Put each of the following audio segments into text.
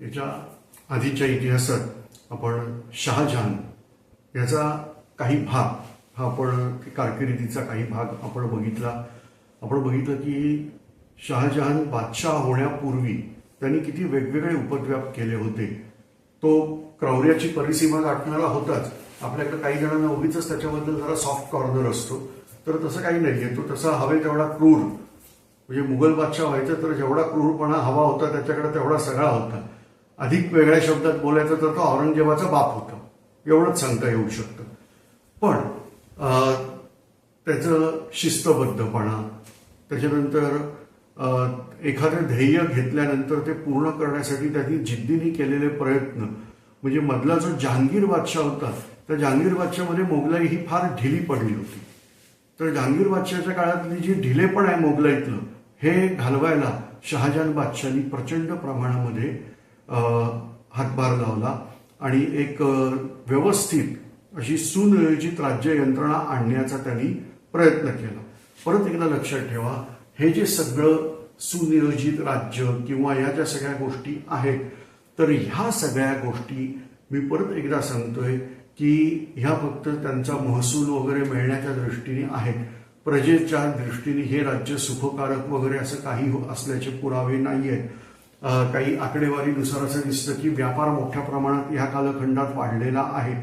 याच्या आधीच्या इतिहासात आपण शहाजहान याचा काही भाग हा आपण कारकिर्दीचा काही भाग आपण बघितला. आपण बघितलं की शहाजहान बादशाह होण्यापूर्वी त्यांनी किती वेगवेगळे उपद्व्याप केले होते. तो क्रौर्याची परिसीमा गाठणारा होताच. आपल्याकडे काही जणांना उगीच त्याच्याबद्दल जरा सॉफ्ट कॉर्नर असतो. तर तसं काही नाहीये तो तसा हवे तेवढा क्रूर. म्हणजे मुघल बादशाह व्हायचं तर जेवढा क्रूरपणा हवा होता त्याच्याकडे तेवढा सगळा होता. अधिक वेगळ्या शब्दात बोलायचं तर तो औरंगजेबाचा बाप होता. एवढंच सांगता येऊ शकतं. पण त्याचं शिस्तबद्धपणा त्याच्यानंतर एखादं ध्येय घेतल्यानंतर ते पूर्ण करण्यासाठी त्यांनी जिद्दीने केलेले प्रयत्न म्हणजे मधला जो जहांगीर बादशाह होता त्या जहांगीर बादशाहमध्ये मोगलाई ही फार ढिली पडली होती. तर जहांगीर बादशाहच्या काळातली जी ढिलेपण आहे मोगलाईतलं हे घालवायला शहाजान बादशाहनी प्रचंड प्रमाणामध्ये हातभार लावला आणि एक व्यवस्थित अशी सुनियोजित राज्य यंत्रणा आणण्याचा त्यांनी प्रयत्न केला. परत एकदा लक्षात ठेवा हे जे सगळं सुनियोजित राज्य किंवा या ज्या सगळ्या गोष्टी आहेत तर ह्या सगळ्या गोष्टी मी परत एकदा सांगतोय की ह्या फक्त त्यांचा महसूल वगैरे मिळण्याच्या दृष्टीने आहेत. प्रजेच्या दृष्टीने हे राज्य सुखकारक वगैरे असं काही हो- असल्याचे पुरावे नाही आहेत काही आकडेवारीनुसार असं दिसतं की व्यापार मोठ्या प्रमाणात ह्या कालखंडात वाढलेला आहे.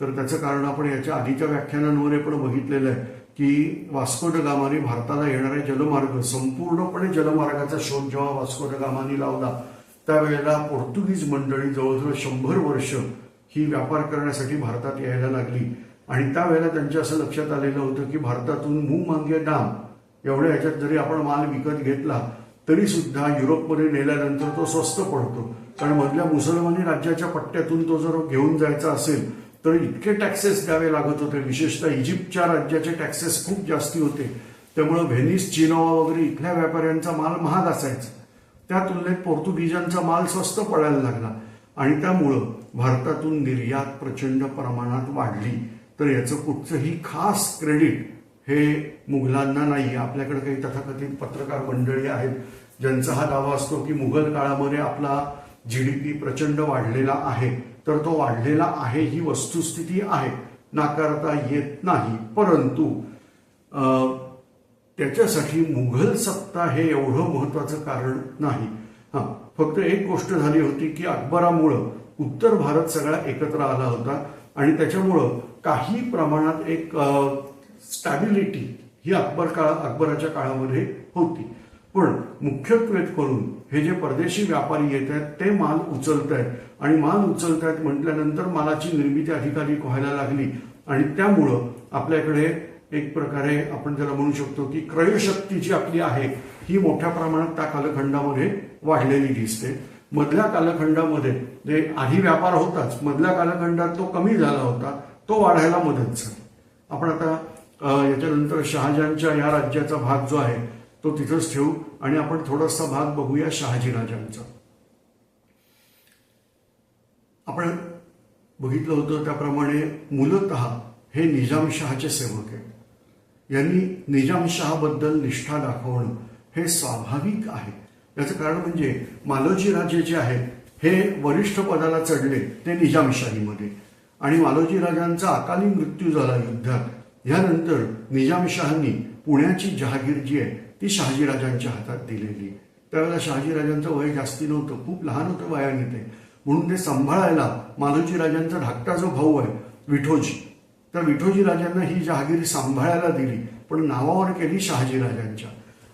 तर त्याचं कारण आपण याच्या आधीच्या व्याख्यानांमध्ये पण बघितलेलं आहे की वास्को ड गामाने भारताला येणारे जलमार्ग संपूर्णपणे जलमार्गाचा शोध जेव्हा वास्को ड गामाने लावला त्यावेळेला पोर्तुगीज मंडळी जवळजवळ शंभर वर्ष ही व्यापार करण्यासाठी भारतात यायला लागली. आणि त्यावेळेला त्यांच्या असं लक्षात आलेलं होतं की भारतातून मूग मांगे डाम एवढ्या ह्याच्यात जरी आपण माल विकत घेतला तरी सुद्धा युरोपमध्ये नेल्यानंतर तो स्वस्त पडतो. कारण मधल्या मुसलमानी राज्याच्या पट्ट्यातून तो जर घेऊन जायचा असेल तर इतके टॅक्सेस द्यावे लागत होते. विशेषतः इजिप्तच्या राज्याचे टॅक्सेस खूप जास्ती होते. त्यामुळं व्हेनिस चिनोवा वगैरे इथल्या व्यापाऱ्यांचा माल महाग असायचा. त्या तुलनेत पोर्तुगीजांचा माल स्वस्त पडायला लागला. आणि त्यामुळं भारतातून निर्यात प्रचंड प्रमाणात वाढली. तर याचं कुठचंही खास क्रेडिट हे मुघलांना नाही आपल्याकडे काही तथाकथित पत्रकार मंडळी आहेत. ज्यांचा हा दावा असतो की मुघल काळामध्ये आपला जी डी पी प्रचंड वाढलेला आहे तर तो वाढलेला आहे ही वस्तुस्थिती आहे. नाकारता येत नाही परंतु त्याच्यासाठी मुघल सत्ता हे एवढं महत्वाचं कारण नाही. हा फक्त एक गोष्ट झाली होती की अकबरामुळं उत्तर भारत सगळा एकत्र आला होता आणि त्याच्यामुळं काही प्रमाणात एक स्टॅबिलिटी ही अकबर काळ अकबराच्या काळामध्ये होती. पण मुख्यत्वे करून हे जे परदेशी व्यापारी येत आहेत ते माल उचलत आहेत आणि माल उचलत आहेत म्हटल्यानंतर मालाची निर्मिती अधिकाधिक व्हायला लागली. आणि त्यामुळं आपल्याकडे एक प्रकारे आपण त्याला म्हणू शकतो की क्रयशक्ती जी आपली आहे. ही मोठ्या प्रमाणात त्या कालखंडामध्ये वाढलेली दिसते. मधल्या कालखंडामध्ये जे आधी व्यापार होताच मधल्या कालखंडात तो कमी झाला होता तो वाढायला मदत झाली. आपण आता याच्यानंतर शहाजहानच्या या राज्याचा भाग जो आहे तो तिथंच ठेवू आणि आपण थोडासा भाग बघूया शहाजी राजांचा. आपण बघितलं होतं त्याप्रमाणे मूलत हे निजामशहाचे सेवक आहेत. यांनी निजामशहाबद्दल निष्ठा दाखवणं हे स्वाभाविक आहे. याचं कारण म्हणजे मालोजी राजे जे आहेत हे वरिष्ठ पदाला चढले ते निजामशाहीमध्ये. आणि मालोजी राजांचा अकाली मृत्यू झाला युद्धात. यानंतर निजामशहांनी पुण्याची जहागीर जी आहे ती शहाजीराजांच्या हातात दिलेली. त्यावेळेला शहाजीराजांचं वय जास्ती नव्हतं खूप लहान होतं वयाने ते. म्हणून ते सांभाळायला मालोजीराजांचा धाकटा जो भाऊ आहे विठोजी तर विठोजी राजांना ही जहागिरी सांभाळायला दिली पण नावावर केली शहाजीराजांच्या.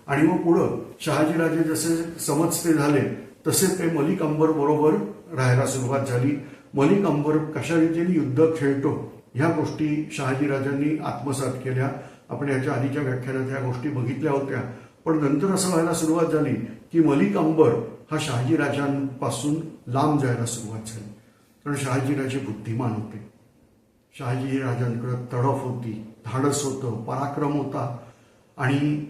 आणि मग पुढं शहाजीराजे जसे समजते झाले तसे ते मलिक अंबर बरोबर राहायला सुरुवात झाली. मलिक अंबर कशा रीतीने युद्ध खेळतो ह्या गोष्टी शहाजीराजांनी आत्मसात केल्या. आपण याच्या आधीच्या व्याख्यानात ह्या गोष्टी बघितल्या होत्या. पण नंतर असं व्हायला सुरुवात झाली की मलिक अंबर हा शहाजीराजांपासून लांब जायला सुरुवात झाली. कारण शहाजीराजे बुद्धिमान होते. शहाजी राजांकडे तडफ होती धाडस होतं पराक्रम होता. आणि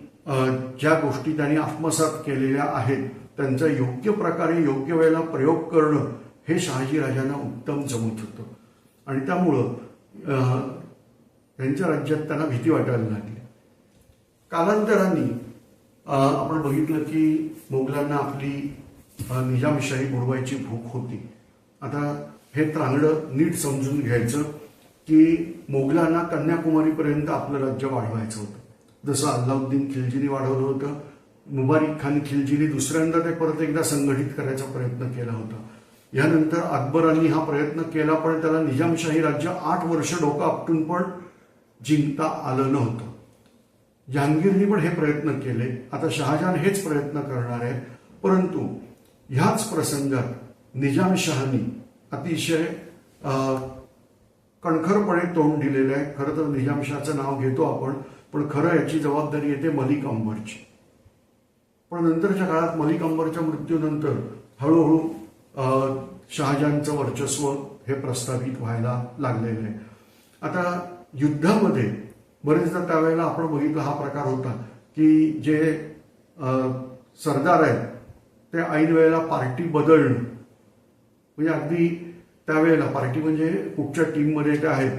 ज्या गोष्टी त्यांनी आत्मसात केलेल्या आहेत त्यांचा योग्य प्रकारे योग्य वेळेला प्रयोग करणं हे शहाजी राजांना उत्तम जमत होतं. आणि त्यामुळं त्यांच्या राज्यात त्यांना भीती वाटायला लागली. कालांतराने आपण बघितलं की मोगलांना आपली निजामशाही बुडवायची भूक होती. आता हे त्रांगडं नीट समजून घ्यायचं की मोगलांना कन्याकुमारीपर्यंत आपलं राज्य वाढवायचं होतं. जसं अल्लाउद्दीन खिलजीने वाढवलं होतं मुबारिक खान खिलजीने दुसऱ्यांदा ते परत एकदा संघटित करायचा प्रयत्न केला होता. यानंतर अकबरांनी हा प्रयत्न केला पण त्याला निजामशाही राज्य आठ वर्ष डोकं आपटून पण जिंकता आलं नव्हतं. जहांगीरनी पण हे प्रयत्न केले. आता शहाजहान हेच प्रयत्न करणार आहे परंतु ह्याच प्रसंगात निजामशहानी अतिशय कणखरपणे तोंड दिलेलं आहे. खरं तर निजामशाहचं नाव घेतो आपण पण खरं याची जबाबदारी येते मलिक अंबरची. पण नंतरच्या काळात मलिक अंबरच्या मृत्यूनंतर हळूहळू शहाजहानचं वर्चस्व हे प्रस्थापित व्हायला लागलेलं आहे. आता युद्धामध्ये बरेचदा त्यावेळेला आपण बघितलं हा प्रकार होता की जे सरदार आहेत ते ऐन वेळेला पार्टी बदलणं. म्हणजे अगदी त्यावेळेला पार्टी म्हणजे कुठच्या टीममध्ये त्या आहेत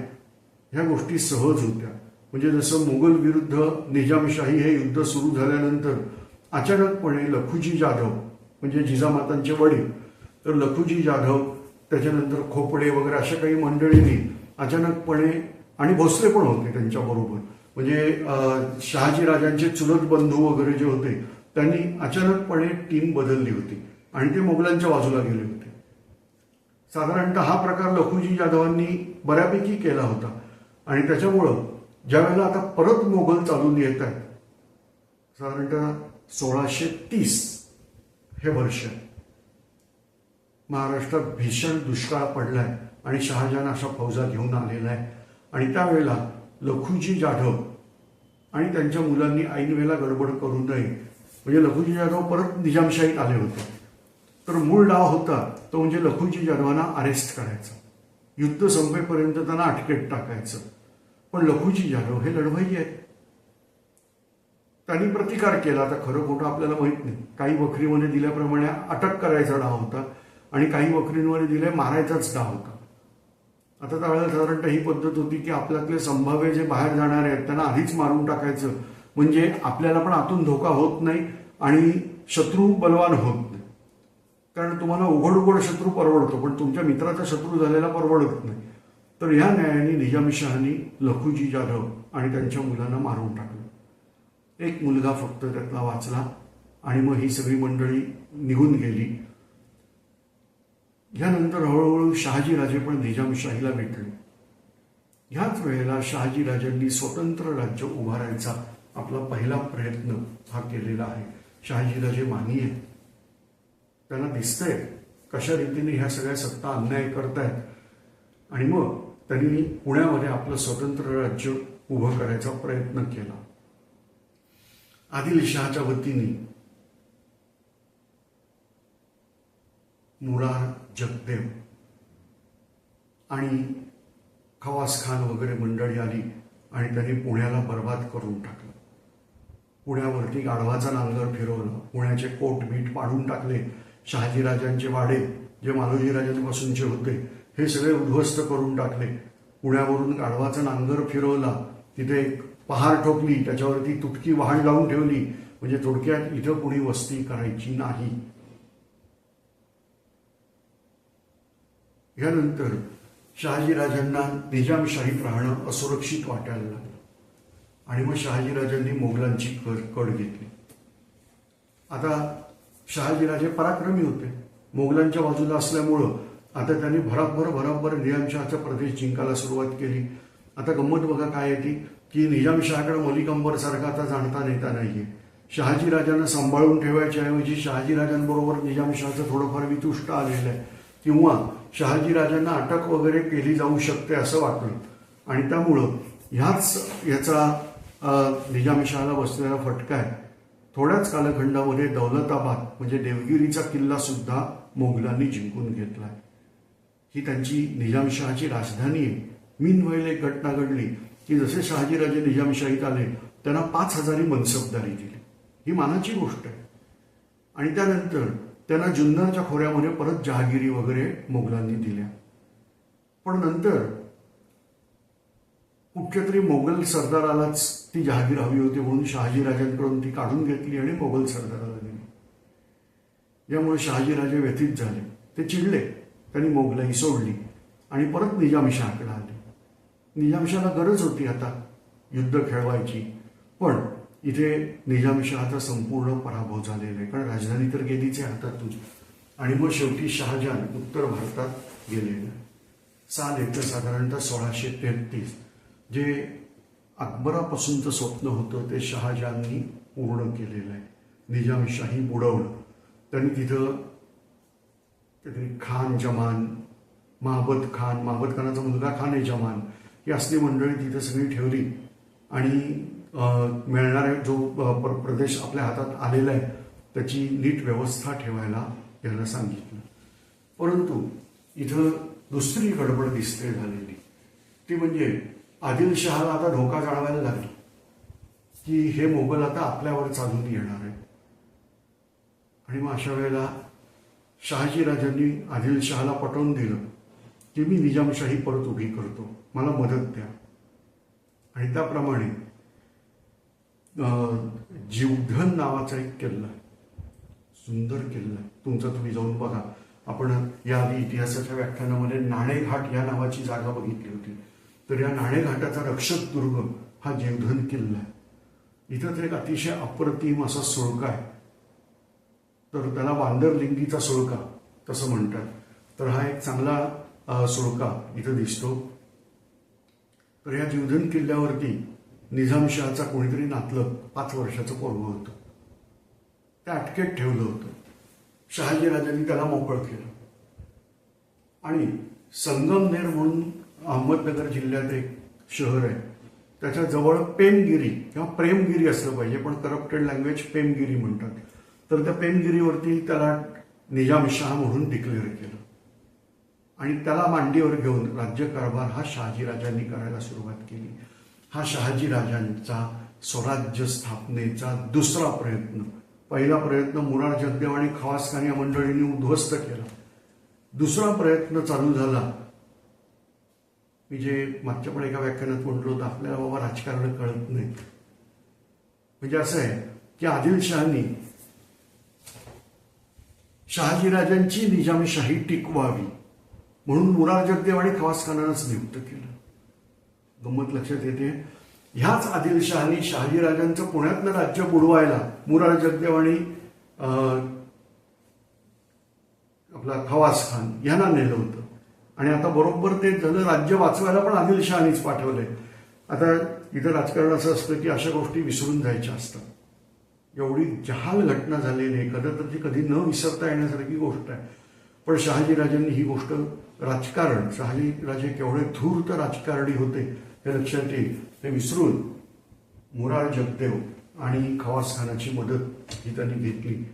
ह्या गोष्टी सहज होत्या. म्हणजे जसं मुघल विरुद्ध निजामशाही हे युद्ध सुरू झाल्यानंतर अचानकपणे लखुजी जाधव म्हणजे जिजामातांचे वडील तर लखुजी जाधव त्याच्यानंतर खोपडे वगैरे अशा काही मंडळींनी अचानकपणे आणि भोसले पण होते त्यांच्याबरोबर. म्हणजे शहाजी राजांचे चुलत बंधू वगैरे जे होते त्यांनी अचानकपणे टीम बदलली होती आणि ते मोगलांच्या बाजूला गेले होते. साधारणतः हा प्रकार लखुजी जाधवांनी बऱ्यापैकी केला होता. आणि त्याच्यामुळं ज्यावेळेला आता परत मोगल चालून येत आहेत साधारणतः सोळाशे तीस हे वर्ष महाराष्ट्रात भीषण दुष्काळ पडलाय आणि शहाजहान अशा फौजा घेऊन आलेला आहे. आणि त्यावेळेला लखुजी जाधव आणि त्यांच्या मुलांनी ऐनवेळेला गडबड करू नये. म्हणजे लखुजी जाधव परत निजामशाहीत आले होते. तर मूळ डाव होता तो म्हणजे लखुजी जाधवांना अरेस्ट करायचा. युद्ध संपेपर्यंत त्यांना अटकेत टाकायचं. पण लखुजी जाधव हे लढवाई आहेत त्यांनी प्रतिकार केला. आता खरं खोटं आपल्याला माहीत नाही. काही वखरीमध्ये दिल्याप्रमाणे अटक करायचा डाव होता आणि काही वखरींमध्ये दिले मारायचाच डाव होता. आता त्यावेळेला साधारणतः ही पद्धत होती की आपल्यातले संभाव्य जे बाहेर जाणारे आहेत त्यांना आधीच मारून टाकायचं. म्हणजे आपल्याला पण आतून धोका होत नाही आणि शत्रू बलवान होत नाही. कारण तुम्हाला उघड उघड शत्रू परवडतो पण तुमच्या मित्राचा शत्रू झालेला परवडत नाही. तर ह्या न्यायाने निजामशहानी लखुजी जाधव आणि त्यांच्या मुलांना मारून टाकलं. एक मुलगा फक्त त्यातला वाचला आणि मग ही सगळी मंडळी निघून गेली. यानंतर हळूहळू शहाजीराजे पण निजामशाहीला भेटले. ह्याच वेळेला शहाजीराजांनी स्वतंत्र राज्य उभारायचा आपला पहिला प्रयत्न हा केलेला आहे. शहाजीराजे मानी आहेत. त्यांना दिसतंय कशा रीतीने ह्या सगळ्या सत्ता अन्याय करतायत. आणि मग त्यांनी पुण्यामध्ये आपलं स्वतंत्र राज्य उभं करायचा प्रयत्न केला. आदिलशहाच्या वतीने मुरार जगदेव. आणि खवास खान वगैरे मंडळी आली आणि त्यांनी पुण्याला बर्बाद करून टाकलं. पुण्यावरती गाढवाचा नांगर फिरवला. पुण्याचे कोट बीट पाडून टाकले. शहाजीराजांचे वाडे जे मालोजीराजांपासूनचे होते हे सगळे उद्ध्वस्त करून टाकले. पुण्यावरून गाढवाचा नांगर फिरवला. तिथे एक पहार ठोकली. त्याच्यावरती तुटकी वाहन लावून ठेवली. म्हणजे थोडक्यात इथं कुणी वस्ती करायची नाही. यानंतर शहाजीराजांना निजामशाहीत राहणं असुरक्षित वाटायला लागलं. आणि मग शहाजीराजांनी मोगलांची कर कड घेतली. आता शहाजीराजे पराक्रमी होते. मोगलांच्या बाजूला असल्यामुळं आता त्यांनी भराभर भराभर निजामशहाचा प्रदेश जिंकायला सुरुवात केली. आता गंमत बघा काय येते की निजामशहाकडे मलिकंबर सारखा आता जाणता नेता नाहीये. शहाजीराजांना सांभाळून ठेवायच्या ऐवजी शहाजीराजांबरोबर निजामशहाचं थोडंफार वितुष्ट आलेलं आहे. किंवा शहाजीराजांना अटक वगैरे केली जाऊ शकते असं वाटलं आणि त्यामुळं ह्याच याचा अ, निजामशहाला बसलेला फटका आहे. थोड्याच कालखंडामध्ये दौलताबाद म्हणजे देवगिरीचा किल्ला सुद्धा मोगलांनी जिंकून घेतला. ही त्यांची निजामशहाची राजधानी आहे. मीनवेळेला एक घटना घडली की जसे शहाजीराजे निजामशाहीत आले त्यांना पाच हजारी मनसबदारी दिली. ही मानाची गोष्ट आहे. आणि त्यानंतर त्यांना जुन्नरच्या खोऱ्यामध्ये परत जहागिरी वगैरे मोगलांनी दिल्या. पण नंतर कुठच्या तरी मोगल सरदारालाच ती जहागीर हवी होती म्हणून शहाजीराजांकडून ती काढून घेतली आणि मोगल सरदाराला दिली. यामुळे शहाजीराजे व्यथित झाले. ते चिडले. त्यांनी मोगलाई सोडली आणि परत निजामशाहकडे आले. निजामशाहला गरज होती आता युद्ध खेळवायची. पण इथे निजामशहाचा संपूर्ण पराभव झालेला आहे. कारण राजधानी तर गेलीच आहे हातातून. आणि मग शेवटी शहाजहान उत्तर भारतात गेलेला. साल येतं साधारणतः सोळाशे तेहतीस. जे अकबरापासूनचं स्वप्न होतं ते शहाजहाननी पूर्ण केलेलं आहे. निजामशाही बुडवलं. त्यांनी तिथं काहीतरी खान जमान महाबत खान महाबत खानाचा मुलगा खान ए जमान ही असली मंडळी तिथं सगळी ठेवली. आणि मिळणारा जो प्र- प्रदेश आपल्या हातात आलेला आहे त्याची नीट व्यवस्था ठेवायला याला सांगितलं. परंतु इथं दुसरी गडबड दिसते झालेली. ती म्हणजे आदिलशहाला आता धोका जाणवायला लागला. की हे मोगल आता आपल्यावर चालून येणार आहे. आणि मग अशा वेळेला शहाजीराजांनी आदिलशहाला पटवून दिलं की मी निजामशाही परत उभी करतो. मला मदत द्या. आणि त्याप्रमाणे जीवघन जीवधन नावाचा एक किल्ला आहे. सुंदर किल्ला आहे. तुमचा तुम्ही जाऊन बघा. आपण याआधी इतिहासाच्या व्याख्यानामध्ये नाणेघाट या नावाची जागा बघितली होती. तर या नाणेघाटाचा रक्षक दुर्ग हा जीवधन किल्ला आहे. इथं तर एक अतिशय अप्रतिम असा सुळका आहे. तर त्याला वांदरलिंगीचा सुळका तसं म्हणतात. तर हा एक चांगला सुळका इथं दिसतो. तर या जीवधन किल्ल्यावरती निजामशहाचा कोणीतरी नातलं पाच वर्षाचं पोरगं होतं. ते अटकेत ठेवलं होतं. शहाजीराजांनी त्याला मोकळ केलं. आणि संगमनेर म्हणून अहमदनगर जिल्ह्यात एक शहर आहे. त्याच्याजवळ पेमगिरी किंवा प्रेमगिरी असलं पाहिजे पण करप्टेड लँग्वेज पेमगिरी म्हणतात. तर त्या पेमगिरीवरती त्याला निजामशाह म्हणून डिक्लेअर केलं. आणि त्याला मांडीवर घेऊन राज्यकारभार हा शहाजीराजांनी करायला सुरुवात केली. हा शहाजीराजांचा स्वराज्य स्थापनेचा दुसरा प्रयत्न. पहिला प्रयत्न मुरार जगदेव आणि खवासखान या मंडळींनी उद्ध्वस्त केला. दुसरा प्रयत्न चालू झाला. मी जे मागच्या पण एका व्याख्यानात म्हटलं होतं आपल्याला बाबा राजकारण कळत नाही. म्हणजे असं आहे की आदिलशहानी शहाजीराजांची निजामशाही टिकवावी म्हणून मुरार जगदेव आणि खवासखानानंच नियुक्त केलं. गंमत लक्षात येते. ह्याच आदिलशहानी शहाजीराजांचं पुण्यातलं राज्य बुडवायला मुरार जगदेव आणि आपला खवास खान यांना नेलं होतं. आणि आता बरोबर ते झालं राज्य वाचवायला पण आदिलशहानीच पाठवलंय. आता इथं राजकारण असं असतं की अशा गोष्टी विसरून जायच्या असतात. एवढी जहाल घटना झालेली आहे. कदा तर ती कधी न विसरता येण्यासारखी गोष्ट आहे. पण शहाजीराजांनी ही गोष्ट राजकारण शहाजीराजे केवढे धूर्त राजकारणी होते हे लक्षात येईल ते विसरून मुरार जगदेव आणि खवास खानाची मदत ही त्यांनी घेतली.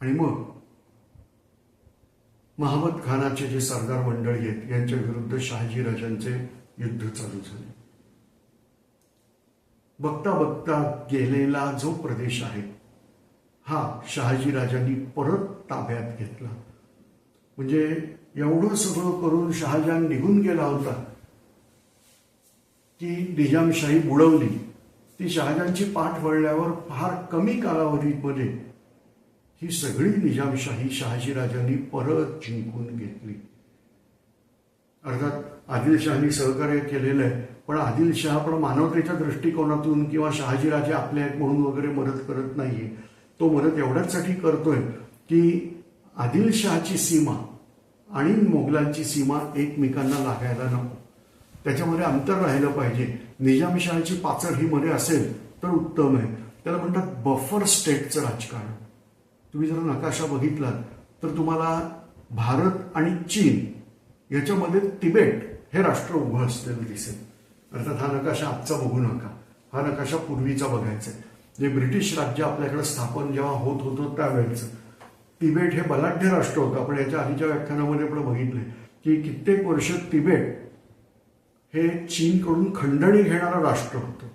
आणि मग महमद खानाचे जे सरदार मंडळी आहेत यांच्या विरुद्ध शहाजीराजांचे युद्ध चालू झाले. बघता बघता गेलेला जो प्रदेश आहे हा शहाजीराजांनी परत ताब्यात घेतला. म्हणजे एवढं सगळं करून शहाजहान निघून गेला होता ती निजामशाही बुडवली. ती शहाजांची पाठ वळल्यावर फार कमी कालावधीमध्ये ही सगळी निजामशाही शहाजीराजांनी परत जिंकून घेतली. अर्थात आदिलशहानी सहकार्य केलेलं आहे पण आदिलशहा पण मानवतेच्या दृष्टिकोनातून किंवा शहाजीराजे आपले आहेत म्हणून वगैरे मदत करत नाहीये. तो मदत एवढ्याचसाठी करतोय की आदिलशहाची सीमा आणि मोगलांची सीमा एकमेकांना लागायला नको. त्याच्यामध्ये अंतर राहिलं पाहिजे. निजामशाहीची पाचड ही मध्ये असेल तर उत्तम आहे. त्याला म्हणतात बफर स्टेटचं राजकारण. तुम्ही जर नकाशा बघितलात तर तुम्हाला भारत आणि चीन याच्यामध्ये तिबेट हे राष्ट्र उभं असलेलं दिसेल. अर्थात हा नकाशा आजचा बघू नका. हा नकाशा पूर्वीचा बघायचा आहे. जे ब्रिटिश राज्य आपल्याकडे स्थापन जेव्हा होत होतं त्यावेळेचं तिबेट हे बलाढ्य राष्ट्र होतं. आपण याच्या आधीच्या व्याख्यानामध्ये पण बघितलंय की कित्येक वर्ष तिबेट हे चीनकडून खंडणी घेणारं राष्ट्र होतं.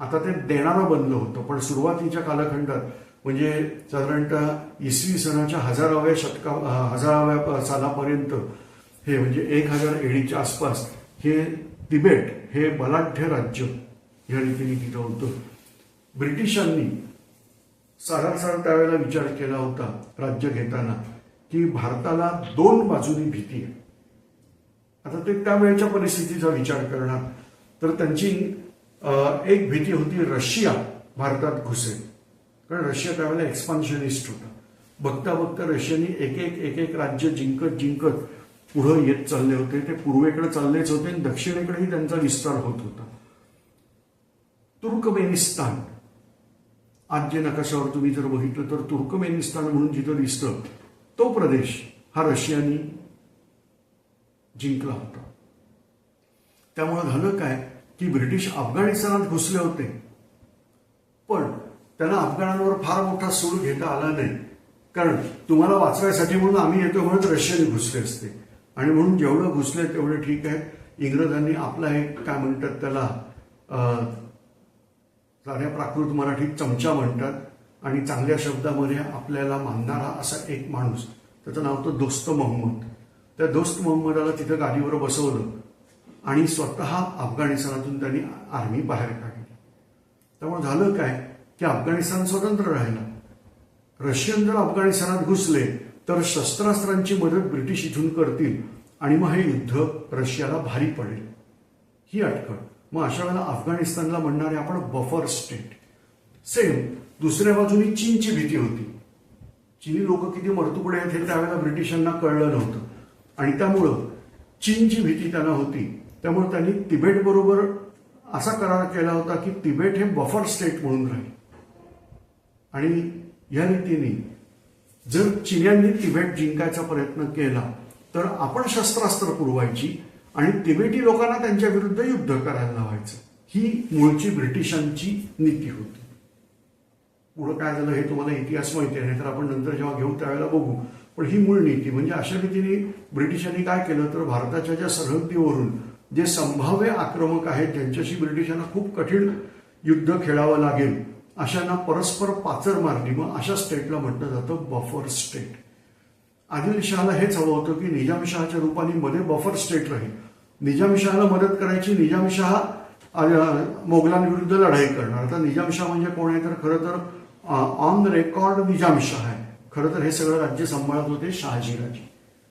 आता ते देणारं बनलं होतं पण सुरुवातीच्या कालखंडात म्हणजे साधारणतः इसवी सणाच्या हजाराव्या शतका हजाराव्या सालापर्यंत हे म्हणजे एक हजार एडीच्या आसपास हे तिबेट हे बलाढ्य राज्य या रीतीने तिथं होतं. ब्रिटिशांनी सारा त्यावेळेला विचार केला होता राज्य घेताना की भारताला दोन बाजूनी भीती आहे. आता ते त्यावेळेच्या परिस्थितीचा विचार करणार. तर त्यांची एक भीती होती रशिया भारतात घुसेल. कारण रशिया त्यावेळेला एक्सपान्शनिस्ट होता. बघता बघता रशियाने एक एक एक एक राज्य जिंकत जिंकत पुढं येत चालले होते. ते पूर्वेकडे चाललेच होते आणि दक्षिणेकडेही त्यांचा विस्तार होत होता. तुर्कमेनिस्तान. आज जे नकाशावर तुम्ही जर बघितलं तर तुर्कमेनिस्तान म्हणून जिथं दिसतं तो प्रदेश हा रशियानी जिंकला होता. त्यामुळे झालं काय की ब्रिटिश अफगाणिस्तानात घुसले होते. पण त्यांना अफगाणांवर फार मोठा सूड घेता आला नाही. कारण तुम्हाला वाचवायसाठी म्हणून आम्ही येतो म्हणत रशियाने घुसले असते. आणि म्हणून जेवढं घुसले तेवढं ठीक आहे. इंग्रजांनी आपला एक काय म्हणतात त्याला साध्या प्राकृत मराठीत चमचा म्हणतात. आणि चांगल्या शब्दामध्ये आपल्याला मानणारा असा एक माणूस त्याचं नाव होतं दोस्त मोहम्मद. त्या दोस्त मोहम्मदाला तिथं गादीवर बसवलं आणि स्वतः अफगाणिस्तानातून त्यांनी आर्मी बाहेर काढली. त्यामुळे झालं काय? की अफगाणिस्तान स्वतंत्र राहिला. रशियन जर अफगाणिस्तानात घुसले तर शस्त्रास्त्रांची मदत ब्रिटिश इथून करतील आणि मग हे युद्ध रशियाला भारी पडेल. ही अटकळ. मग अशा वेळेला अफगाणिस्तानला म्हणणारे आपण बफर स्टेट. सेम दुसऱ्या बाजूनी चीनची भीती होती. चीनी लोक किती मर्तुकडे आहेत हे त्यावेळेला ब्रिटिशांना कळलं नव्हतं. आणि त्यामुळं चीनची भीती त्यांना होती. त्यामुळे त्यांनी तिबेट बरोबर असा करार केला होता की तिबेट हे बफर स्टेट म्हणून राहील. आणि या रीतीने जर चिन्यांनी तिबेट जिंकायचा प्रयत्न केला तर आपण शस्त्रास्त्र पुरवायची आणि तिबेटी लोकांना त्यांच्या विरुद्ध युद्ध करायला लावायचं. ही मूळची ब्रिटिशांची नीती होती. पुढं काय झालं हे तुम्हाला इतिहास माहिती आहे तर आपण नंतर जेव्हा घेऊ त्यावेळेला बघू. पण ही मूळ नीती. म्हणजे अशा रीतीने ब्रिटिशांनी काय केलं तर भारताच्या ज्या सरहद्दीवरून जे संभाव्य आक्रमक आहेत ज्यांच्याशी ब्रिटिशांना खूप कठीण युद्ध खेळावं लागेल अशांना परस्पर पाचर मारली. मग अशा स्टेटला म्हटलं जातं बफर स्टेट आदिलशहाला हेच हवं होतं की निजामशहाच्या रूपाने मध्ये बफर स्टेट राहील. निजामशहाला मदत करायची निजामशहा मोगलांविरुद्ध लढाई करणार. आता निजामशाह म्हणजे कोण आहे? तर खरं तर ऑन रेकॉर्ड निजामशाह आहे. खरं तर हे सगळं राज्य सांभाळत होते शहाजीराजे.